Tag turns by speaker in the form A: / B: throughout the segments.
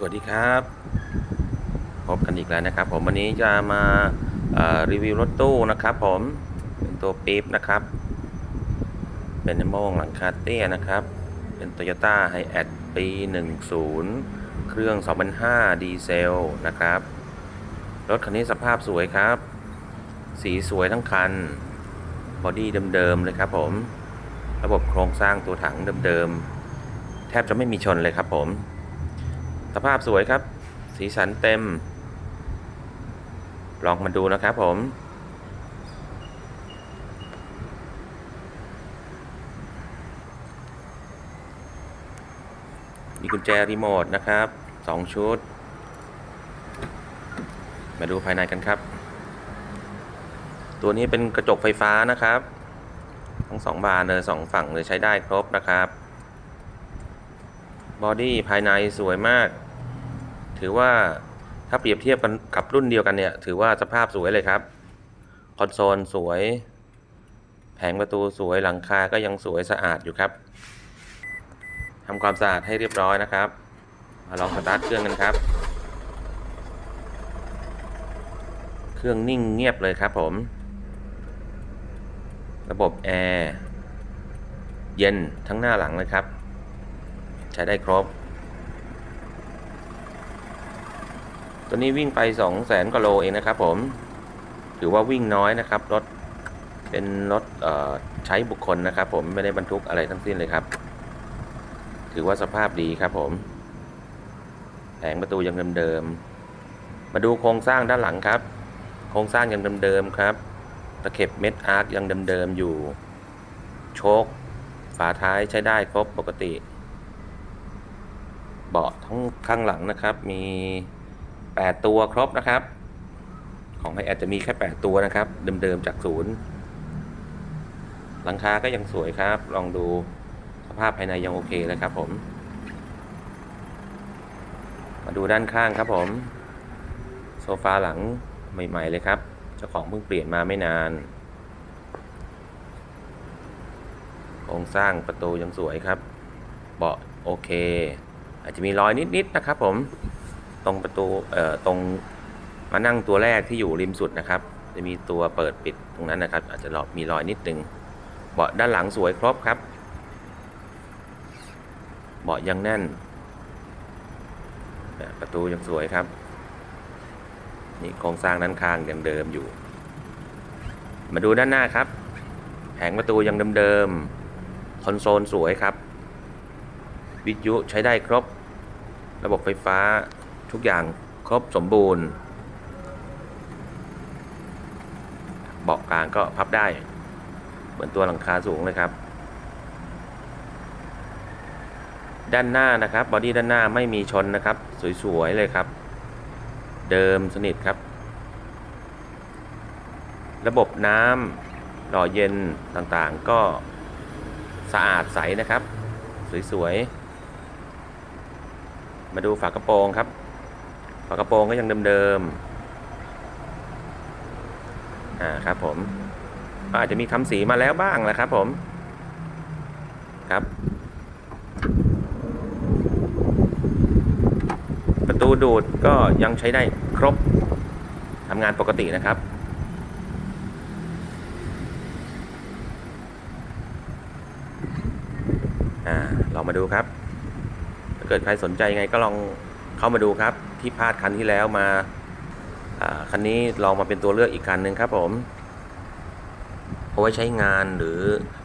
A: สวัสดีครับ พบกันอีกแล้วนะครับ ผมวันนี้จะมารีวิวรถตู้นะครับ ผมเป็นตัวปี๊บนะครับ เป็นโม่งหลังคาเตี้ยนะครับ เป็น Toyota h i แอดปี 10 เครื่อง 2005 ดีเซลนะครับ รถคันนี้สภาพสวยครับ สีสวยทั้งคันบอดี้เดิมๆเลยครับผม ระบบโครงสร้างตัวถังเดิมๆแทบจะไม่มีชนเลยครับผม สภาพสวยครับ สีสันเต็ม ลองมาดูนะครับผมมีกุญแจรีโมทนะครับ 2 ชุด มาดูภายในกันครับ ตัวนี้เป็นกระจกไฟฟ้านะครับ ทั้งสองบานเลยสองฝั่งเลยใช้ได้ครบนะครับ บอดี้ภายในสวยมาก ถือว่าถ้าเปรียบเทียบกันกับรุ่นเดียวกันเนี่ย ถือว่าสภาพสวยเลยครับ คอนโซลสวย แผงประตูสวยหลังคาก็ยังสวยสะอาดอยู่ครับทำความสะอาดให้เรียบร้อยนะครับ มาลองสตาร์ทเครื่องกันครับ เครื่องนิ่งเงียบเลยครับผม ระบบแอร์เย็นทั้งหน้าหลังเลยครับ ช้ได้ครบ ตัวนี้วิ่งไป 2 0 0แสนกว่าโลเองนะครับผม ถือว่าวิ่งน้อยนะครับ รถเป็นรถใช้บุคคลนะครับ ผมไม่ได้บรรทุกอะไรทั้งสิ้นเลยครับ ถือว่าสภาพดีครับผมแผงประตูยังเดิมๆ มาดูโครงสร้างด้านหลังครับ โครงสร้างยังเดิมๆครับ ตะเข็บเม็ดอาร์คยังเดิมๆอยู่ โชค ฝาท้ายใช้ได้ครบปกติ เบาะทั้งข้างหลังนะครับ มี 8 ตัวครบนะครับ ของไฮแอดจะมีแค่ 8 ตัวนะครับ เดิมๆจากศูนย์หลังคาก็ยังสวยครับ ลองดูสภาพภายในยังโอเคเลยครับผม มาดูด้านข้างครับผม โซฟาหลังใหม่ ๆ เลยครับ เจ้าของเพิ่งเปลี่ยนมาไม่นานโครงสร้างประตูยังสวยครับ เบาะโอเค อาจจะมีรอยนิดๆนะครับ ผมตรงประตูเอ่อตรงมานั่งตัวแรกที่อยู่ริมสุดนะครับ จะมีตัวเปิดปิดตรงนั้นนะครับ อาจจะมีรอยนิดนึงเบาะด้านหลังสวยครบครับ เบาะยังแน่น ประตูยังสวยครับ นี่โครงสร้างด้านข้างยังเดิมอยู่ มาดูด้านหน้าครับแผงประตูยังเดิมๆคอนโซลสวยครับ วิทยุใช้ได้ครบ ระบบไฟฟ้าทุกอย่างครบสมบูรณ์ เบาะกลางก็พับได้ เหมือนตัวหลังคาสูงเลยครับ ด้านหน้านะครับบอดี้ด้านหน้าไม่มีชนนะครับ สวยๆเลยครับ เดิมสนิทครับ ระบบน้ำหล่อเย็นต่างๆก็สะอาดใสนะครับ สวยๆ มาดูฝากระโปรงครับ ฝากระโปรงก็ยังเดิมๆ อ่าครับผมก็อาจจะมีทำสีมาแล้วบ้างแหละครับผม ครับ ประตูดูดก็ยังใช้ได้ครบทำงานปกตินะครับอ่าลองมาดูครับ เกิดใครสนใจไงก็ลองเข้ามาดูครับ ที่พลาดคันที่แล้วมาอ่าคันนี้ลองมาเป็นตัวเลือกอีกคันหนึ่งครับผมเอาไว้ใช้งานหรือ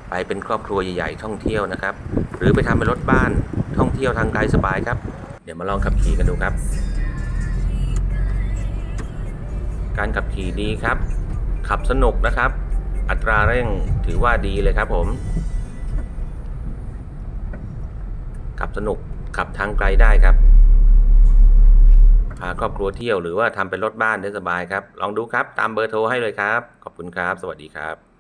A: ไปเป็นครอบครัวใหญ่ๆท่องเที่ยวนะครับ หรือไปทำเป็นรถบ้านท่องเที่ยวทางไกลสบายครับ เดี๋ยวมาลองขับขี่กันดูครับ การขับขี่ดีครับ ขับสนุกนะครับ อัตราเร่งถือว่าดีเลยครับผม ขับสนุก ขับทางไกลได้ครับ พาครอบครัวเที่ยวหรือว่าทำเป็นรถบ้านได้สบายครับ ลองดูครับ ตามเบอร์โทรให้เลยครับ ขอบคุณครับ สวัสดีครับ